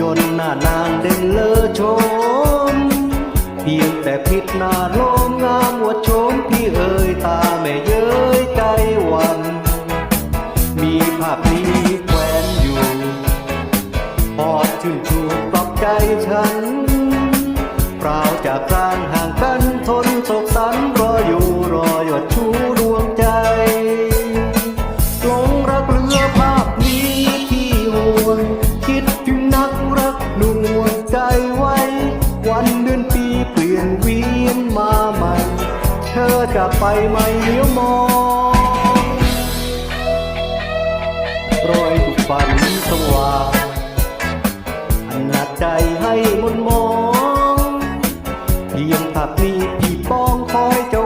ยนต์หน้านางเด่นเลอชม เพียงแต่พิษหน้าโลมงามวัดชมพี่เอ่ยตาแม่เย้ยใจวัน มีภาพนี้แขวนอยู่พอดชื่นชูปลอบใจฉันเปล่าจากกลางห่างกันทนโศกสันรออยู่รอหยอดชูดวงใจ ธอจะไปไหมเลี้ยวมองรอยถูกฝันสว่างอนหนักใจให้มนมองเพียงภาพนี้พี่ป้องคอยเจ้า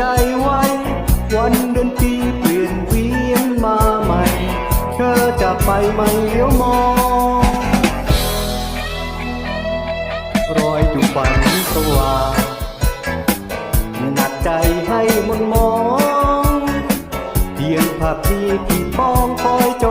ใจไว้ วันเดือนปีเปลี่ยนเวียนมาใหม่ เธอจะไปไหมเลี้ยวมอง รอยจุดฝันสว่างหนักใจให้มนมอง เพียงภาพที่พี่ป้องคอยจ